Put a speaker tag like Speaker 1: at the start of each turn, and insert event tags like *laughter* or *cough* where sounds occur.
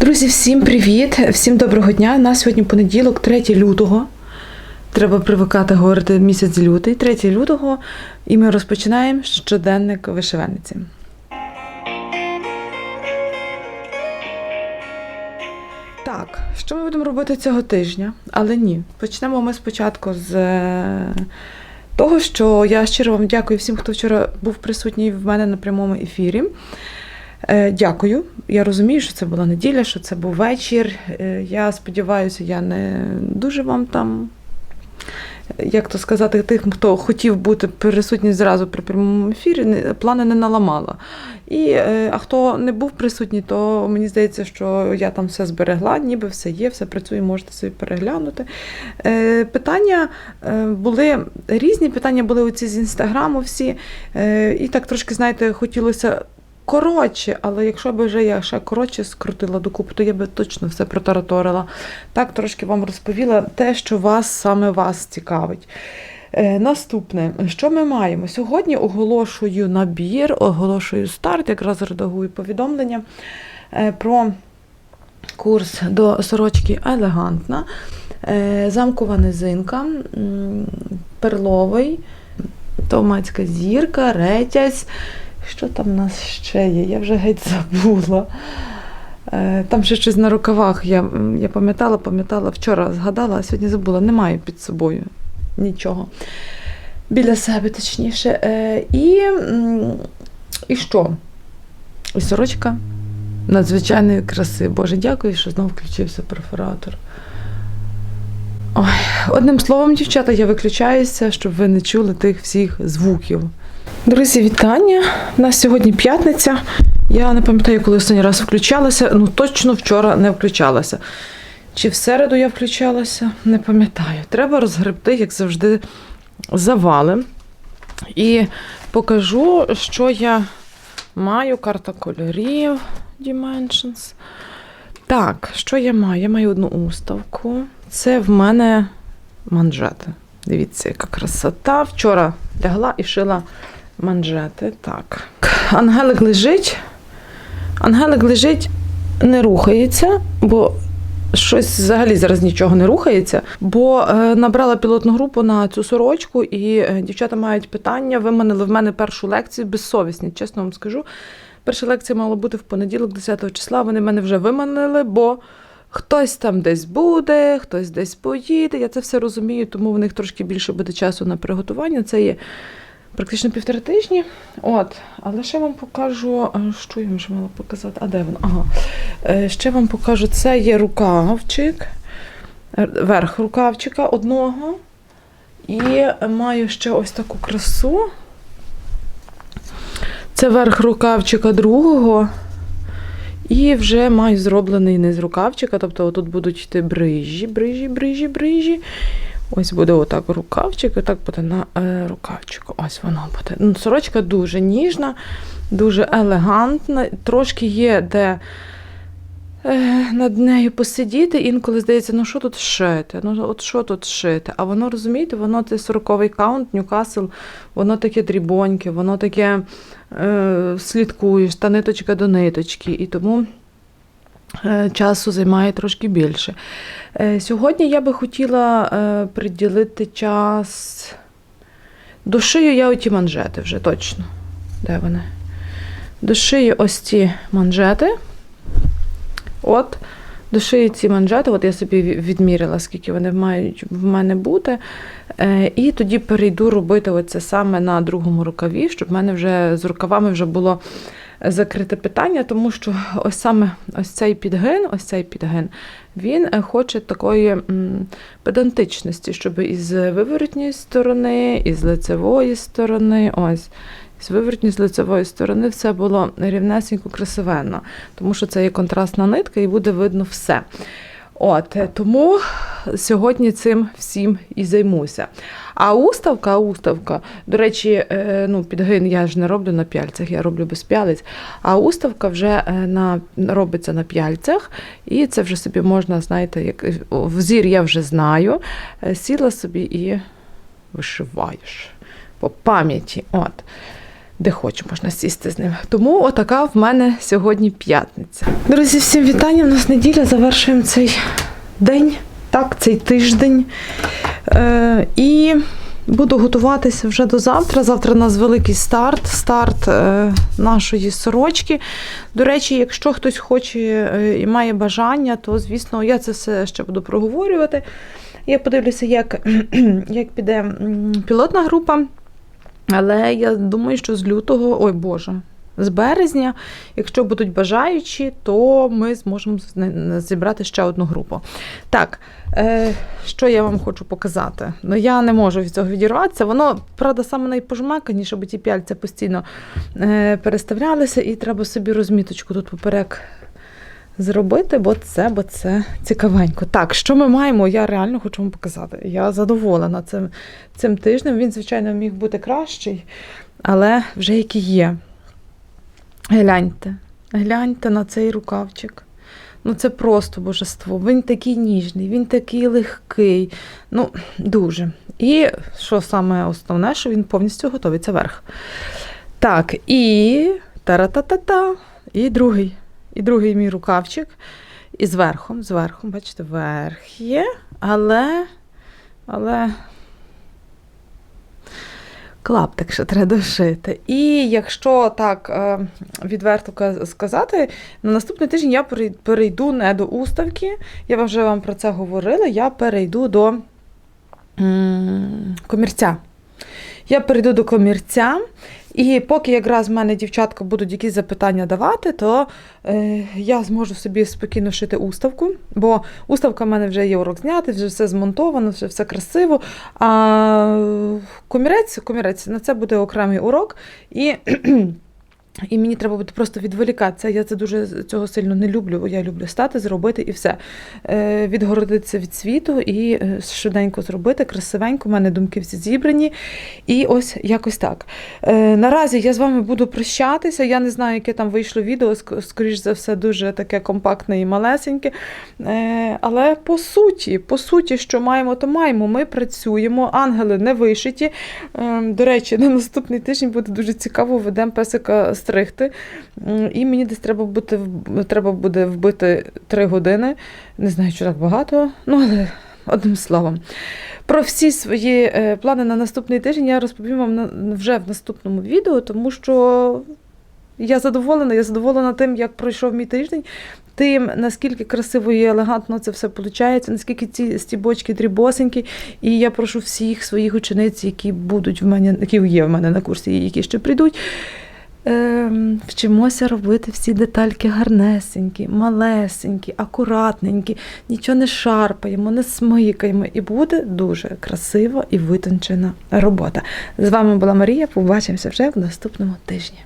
Speaker 1: Друзі, всім привіт! Всім доброго дня. У нас сьогодні понеділок, 3 лютого. Треба привикати говорити місяць лютий, 3 лютого, і ми розпочинаємо щоденник вишивальниці. Так, що ми будемо робити цього тижня? Але ні. Почнемо ми спочатку з е, того, що я щиро вам дякую всім, хто вчора був присутній в мене на прямому ефірі. Е, Дякую. Я розумію, що це була неділя, що це був вечір. Е, Я сподіваюся, я не дуже вам там, як то сказати, тим, хто хотів бути присутній зразу при прямому ефірі, плани не наламала. І, е, а хто не був присутній, то мені здається, що я там все зберегла, ніби все є, все працює, можете собі переглянути. Питання були різні, питання були оці з інстаграму всі. І так трошки, знаєте, хотілося коротше, але якщо б вже я ще коротше скрутила докупи, то я би точно все протараторила. Так трошки вам розповіла те, що вас саме вас цікавить. Е, Наступне, що ми маємо? Сьогодні оголошую набір, оголошую старт, якраз редагую повідомлення е, про курс до сорочки елегантна, Е, замкова низинка, перловий, томацька зірка, ретязь. Що там в нас ще є? Я вже геть забула. Е, Там ще щось на рукавах. Я, я пам'ятала, пам'ятала, вчора згадала, а сьогодні забула. Немає під собою нічого. Біля себе, точніше. Е, І, і що? І сорочка надзвичайної краси. Боже, дякую, що знову включився перфоратор. Ой, одним словом, дівчата, я виключаюся, щоб ви не чули тих всіх звуків. Друзі, вітання! У нас сьогодні п'ятниця. Я не пам'ятаю, коли останній раз включалася. Ну, точно вчора не включалася. Чи в середу я включалася? Не пам'ятаю. Треба розгребти, як завжди, завали. І покажу, що я маю. Карта кольорів Dimensions. Так, що я маю? Я маю одну уставку. Це в мене манжети. Дивіться, яка красота. Вчора лягла і шила манжети. Так. Ангелик лежить. Ангелик лежить, не рухається, бо щось взагалі зараз нічого не рухається. Бо е, набрала пілотну групу на цю сорочку, і е, дівчата мають питання. Виманили в мене першу лекцію безсовісні, чесно вам скажу. Перша лекція мала бути в понеділок, 10 числа. Вони мене вже виманили, бо хтось там десь буде, хтось десь поїде. Я це все розумію, тому в них трошки більше буде часу на приготування. Це є практично півтора тижні. От, але ще вам покажу, е, що я ще мала показати. А де воно? Ага. Е, Ще вам покажу, це є рукавчик, верх рукавчика одного. І маю ще ось таку красу. Це верх рукавчика другого. І вже маю зроблений низ рукавчика, тобто тут будуть йти брижі, брижі, брижі, брижі. Ось буде отак рукавчик, і так буде на е, рукавчику. Ось воно буде. Ну, сорочка дуже ніжна, дуже елегантна. Трошки є де е, над нею посидіти. Інколи здається, ну що тут шити? Ну от що тут шити? А воно, розумієте, воно це 40-й каунт, Ньюкасл, воно таке дрібоньке, воно таке е, слідкуєш, та ниточка до ниточки. І тому часу займає трошки більше. Е, Сьогодні я би хотіла е, приділити час. Дошию я оті манжети вже точно. Де вони? Дошию ось ці манжети. От, дошию ці манжети, от я собі ві- відміряла, скільки вони мають в мене бути. Е, і тоді перейду робити оце саме на другому рукаві, щоб в мене вже з рукавами вже було закрите питання, тому що ось саме ось цей підгин, ось цей підгин, він е, хоче такої педантичності, щоб із виворотньої сторони, і з лицевої сторони, ось. З вивертні з лицевої сторони все було рівнесенько красивенно, тому що це є контрастна нитка і буде видно все. От, тому сьогодні цим всім і займуся. А уставка, уставка, до речі, е, ну, підгин я ж не роблю на п'яльцях, я роблю без п'ялиць. А уставка вже е, на, робиться на п'яльцях, і це вже собі можна, знаєте, як взір я вже знаю. Е, Сіла собі і вишиваєш по пам'яті. От. Де хочу, можна сісти з ним. Тому отака в мене сьогодні п'ятниця. Друзі, всім вітання. У нас неділя. Завершуємо цей день, так, цей тиждень. Е, і буду готуватися вже до завтра. Завтра у нас великий старт, старт е, нашої сорочки. До речі, якщо хтось хоче е, і має бажання, то звісно я це все ще буду проговорювати. Я подивлюся, як, *clears throat* як піде пілотна група. Але я думаю, що з лютого, ой Боже, з березня, якщо будуть бажаючі, то ми зможемо зібрати ще одну групу. Так, е, що я вам хочу показати? Ну, я не можу від цього відірватися. Воно, правда, саме найпожмаканіше, бо ті п'яльця постійно е, переставлялися, і треба собі розміточку тут поперек зробити, бо це, бо це цікавенько. Так, що ми маємо? Я реально хочу вам показати. Я задоволена цим, цим тижнем. Він, звичайно, міг бути кращий, але вже який є. Гляньте, гляньте на цей рукавчик. Ну, це просто божество. Він такий ніжний, він такий легкий. Ну, дуже. І що саме основне, що він повністю готовий, це верх. Так, і та-ра-та-та-та. І другий. І другий мій рукавчик. І зверху, зверху, бачите, верх є, але. Але. Клаптик ще треба дошити. І якщо так е, відверто сказати, на наступний тиждень я перейду не до уставки. Я вже вам про це говорила. Я перейду до комірця. Я перейду до комірця, і поки якраз в мене дівчатка будуть якісь запитання давати, то е, я зможу собі спокійно шити уставку, бо уставка в мене вже є урок зняти, вже все змонтовано, вже все красиво. А комірець, комірець на це буде окремий урок. І і мені треба буде просто відволікатися. Я це дуже цього сильно не люблю. Я люблю стати, зробити і все. Е, відгородитися від світу і е, швиденько зробити, красивенько. У мене думки всі зібрані. І ось якось так. Е, наразі я з вами буду прощатися. Я не знаю, яке там вийшло відео, скоріш за все, дуже таке компактне і малесеньке. Е, але по суті, по суті, що маємо, то маємо. Ми працюємо, ангели не вишиті. Е, До речі, на наступний тиждень буде дуже цікаво, ведемо песика стригти. І мені десь треба бути треба буде вбити три години. Не знаю, що так багато, ну але одним словом. Про всі свої е, плани на наступний тиждень я розповім вам вже в наступному відео, тому що я задоволена, я задоволена тим, як пройшов мій тиждень, тим, наскільки красиво і елегантно це все виходить, наскільки ці стібочки дрібосенькі. І я прошу всіх своїх учениць, які будуть в мене, які є в мене на курсі, і які ще прийдуть. Ем, вчимося робити всі детальки гарнесенькі, малесенькі, акуратненькі, нічого не шарпаємо, не смикаємо, і буде дуже красива і витончена робота. З вами була Марія. Побачимося вже в наступному тижні.